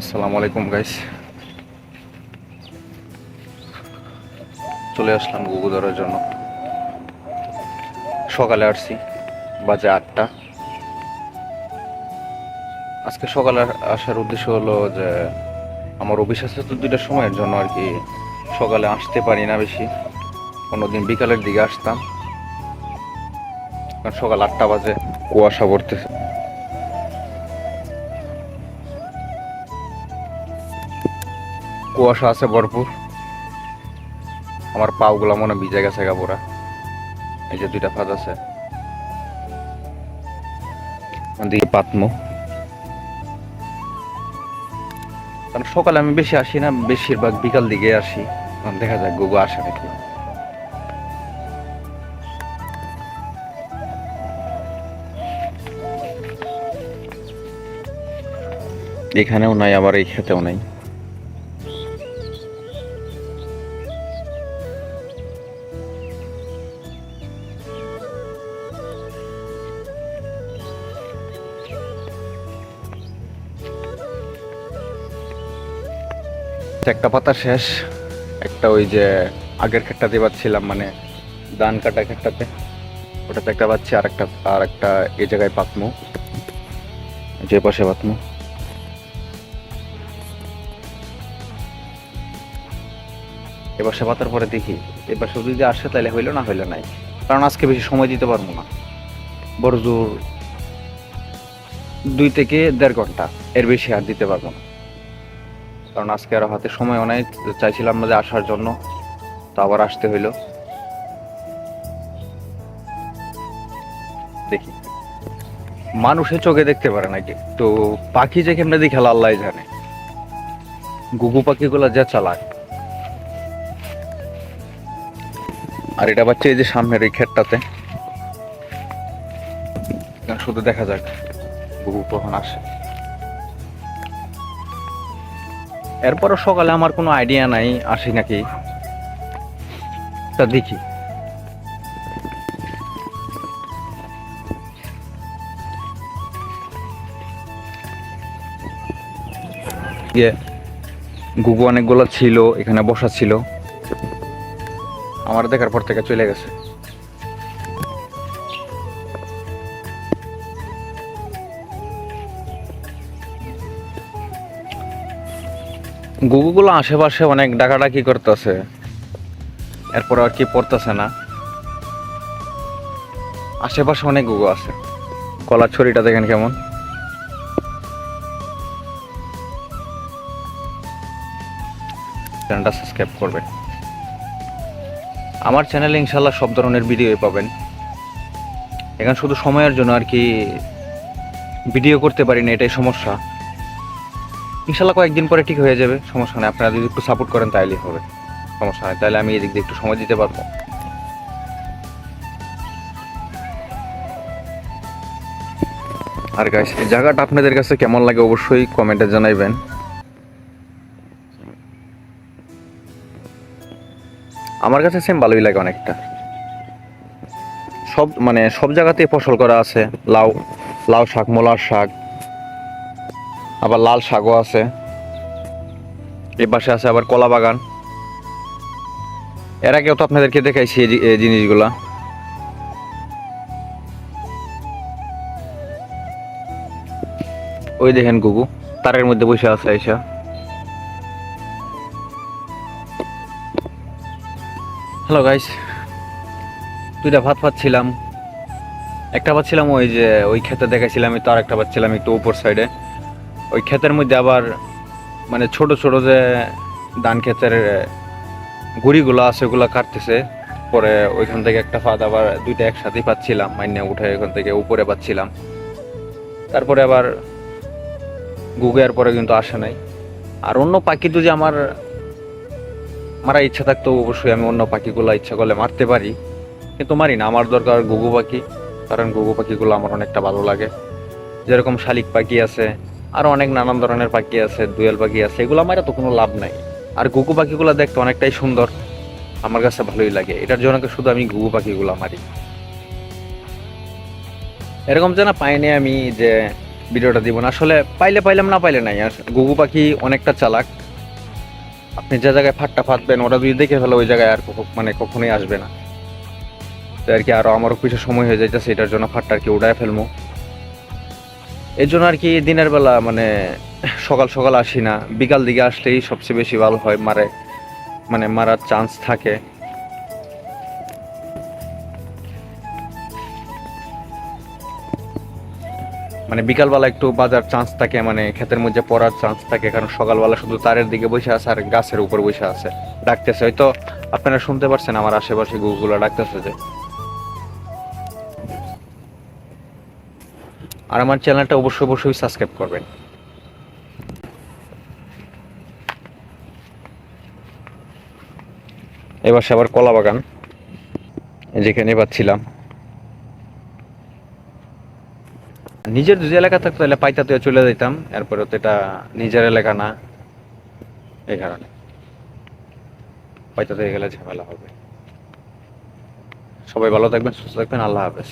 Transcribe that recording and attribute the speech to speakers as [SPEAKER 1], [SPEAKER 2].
[SPEAKER 1] আসসালামু আলাইকুম গাইস চলে আসলাম গুগু ধরার জন্য। সকালে আসছি, বাজে আটটা। আজকে সকালে আসার উদ্দেশ্য হলো যে, আমার অফিস আছে তো দুইটার সময়ের জন্য আর কি, সকালে আসতে পারি না বেশি। কোনোদিন বিকালের দিকে আসতাম। কারণ সকাল আটটা বাজে, কুয়াশা পড়তেছে। কুয়াশা আছে ভরপুর। আমার পাওগুলো মনে ভিজে গেছে কাপড়া এই যে দুইটা ফাঁদ আছে। দিকে পাতমো। কারণ সকালে আমি বেশি আসি না, বেশিরভাগ বিকাল দিকে আসি। দেখা যাক গুগু আসে নাকি। এখানেও নাই, আবার এই খেতেও নাই। একটা পাতা শেষ, একটা ওই যে আগের ক্ষেতটাতে পাচ্ছিলাম মানে ধান কাটা ক্ষেতটাতে, ওটাতে একটা পাচ্ছি, আর একটা আর একটা এ জায়গায় পাতমু, যে পাশে পাতমু। এবার সে পাতার পরে দেখি এবার সে যদি আসে তাহলে হইল না হইল নাই, কারণ আজকে বেশি সময় দিতে পারব না। বড় জোর দুই থেকে দেড় ঘণ্টা, এর বেশি আর দিতে পারব না। কারণ আজকে আরও হাতে সময় অনেক চাইছিলাম না যে আসার জন্য, তো আবার আসতে হইল। দেখি। মানুষের চোখে দেখতে পারে নাকি? তো পাখি যে কেমনে দেখে আল্লাহ জানে। গুগু পাখিগুলো যা চালায়। আর এটা বাচ্চা এই যে সামনের এই ক্ষেতটাতে। শুধু দেখা যাক, গুগু কখন আসে। এরপরও সকালে আমার কোনো আইডিয়া নাই, আসি নাকি? তা দেখি। গুগু অনেকগুলো ছিল, এখানে বসা ছিল। আমার দেখার পর থেকে চলে গেছে। গুগুগুলো আশেপাশে অনেক ডাকাডাকি করতেছে। এরপর আর কি পড়তেছে না। আশেপাশে অনেক গুগু আছে। কলার ছড়িটা দেখেন কেমন। চ্যানেলটা সাবস্ক্রাইব করবেন। আমার চ্যানেলে ইনশাল্লাহ সব ধরনের ভিডিওই পাবেন। এখানে শুধু সময়ের জন্য আর কি ভিডিও করতে পারি না, এটাই সমস্যা। ইনশাল্লাহ কয়েকদিন পরে ঠিক হয়ে যাবে, সমস্যা নেই। আপনারা যদি একটু সাপোর্ট করেন তাইলেই হবে। সমস্যা নেই তাহলে আমি এদিক দিয়ে একটু সময় দিতে পারব। আর গাইস এই জায়গাটা আপনাদের কাছে কেমন লাগে অবশ্যই কমেন্টে জানাইবেন। আমার কাছে সেম ভালোই লাগে অনেকটা। সব মানে সব জায়গাতেই ফসল করা আছে, লাউ লাউ শাক, মোলার শাক আবার লাল শাকও আছে। এই পাশে আছে আবার কলা বাগান। এর আগেও তো আপনাদেরকে দেখাইছি এই জিনিসগুলা। ওই দেখেন গুগু, তারের মধ্যে বসে আছে আইসা। হ্যালো গাইস, দুইটা ভাত পাচ্ছিলাম। একটা পাচ্ছিলাম ওই যে, ওই ক্ষেতে দেখাইছিলাম তো আর একটা পাচ্ছিলাম একটু উপর সাইডে। ওই ক্ষেতের মধ্যে আবার মানে ছোট ছোট যে ধান ক্ষেতের গুড়িগুলো আছে, ওগুলো কাটতেছে। পরে ওইখান থেকে একটা ফাঁদ আবার দুইটা একসাথেই পাচ্ছিলাম, মাইনে উঠে ওইখান থেকে উপরে পাচ্ছিলাম। তারপরে আবার গুগের পরে কিন্তু আসে নাই। আর অন্য পাখি তো যে আমার মারা ইচ্ছা থাকতো, অবশ্যই আমি অন্য পাখিগুলো ইচ্ছা করলে মারতে পারি। কিন্তু মারি না, আমার দরকার গুগু পাখি। কারণ গুগু পাখিগুলো আমার অনেকটা ভালো লাগে। যেরকম শালিক পাখি আছে আরও অনেক নানান ধরনের পাখি আছে, দুয়েল পাখি আছে, এগুলো আমার তো কোনো লাভ নাই। আর গুগু পাখিগুলো দেখতে অনেকটাই সুন্দর। আমার কাছে ভালোই লাগে। এটার জন্য শুধু আমি গুগু পাখিগুলো মারি। এরকম যেন পাইনি আমি যে ভিডিওটা দিব না। আসলে পাইলে পাইলাম, না পাইলে নাই। আর গুগু পাখি অনেকটা চালাক। আপনি যে জায়গায় ফাটটা ফাটবেন ওরা যদি দেখে ফেলে, ওই জায়গায় আর মানে কখনোই আসবে না। তো আর কি আরও আমারও কিছু সময় হয়ে যাইতেছে, এটার জন্য ফাটটা আর কি উড়ায় ফেলব। এর জন্য আর কি দিনের বেলা মানে সকাল সকাল আসি না। বিকাল দিকে আসলেই সবচেয়ে বেশি ভালো হয় মারে। মানে মারার চান্স থাকে। মানে বিকালবেলা একটু বাজার চান্স থাকে মানে ক্ষেতের মধ্যে পড়ার চান্স থাকে, কারণ সকালবেলা শুধু তারের দিকে বসে আছে আর গাছের উপর বসে আছে। ডাকতেছে, হয়তো আপনারা শুনতে পারছেন, আমার আশেপাশে গুগুলো ডাকতেছে যে আর আমার চ্যানেলটা অবশ্যই অবশ্যই সাবস্ক্রাইব করবেন। এবার সে আবার কলা বাগান যেখানে পাচ্ছিলাম। নিজের যদি এলাকা থাকতো তাহলে পাইতাতে চলে যেতাম এরপরে তো এটা নিজের এলাকা না, এই কারণে। পাইতাতে গেলে ঝামেলা হবে। সবাই ভালো থাকবেন, সুস্থ থাকবেন, আল্লাহ হাফেজ।